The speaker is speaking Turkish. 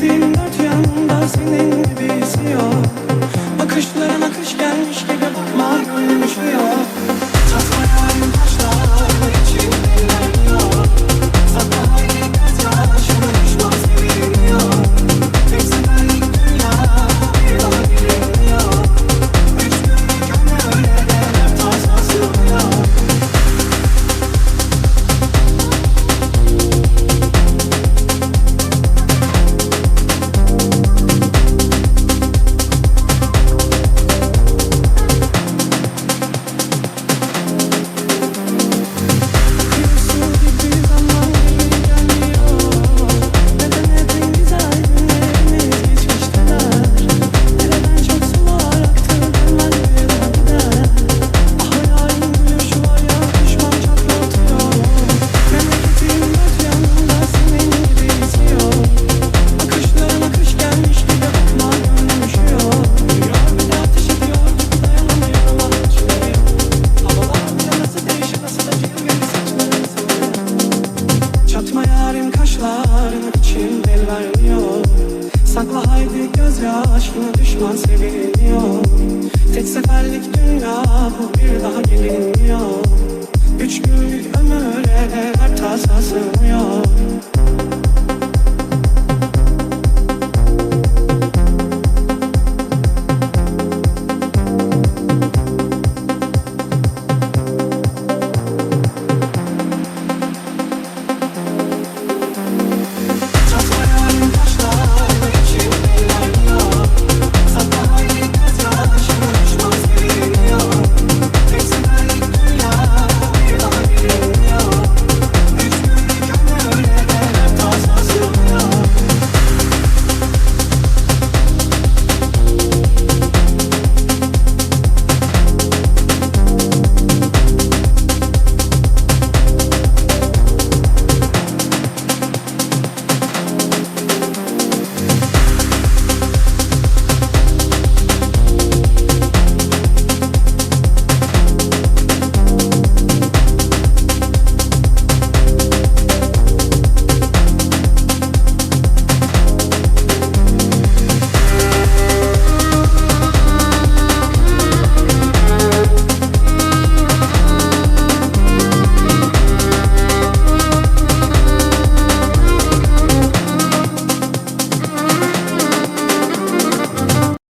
Gittin öt yanda senin. Bakışlar içim el vermiyor. Sakla haydi gözyaşını düşman seviniyor. Tek seferlik dünya bu bir daha gelinmiyor Üç günlük ömür eder her tasasını.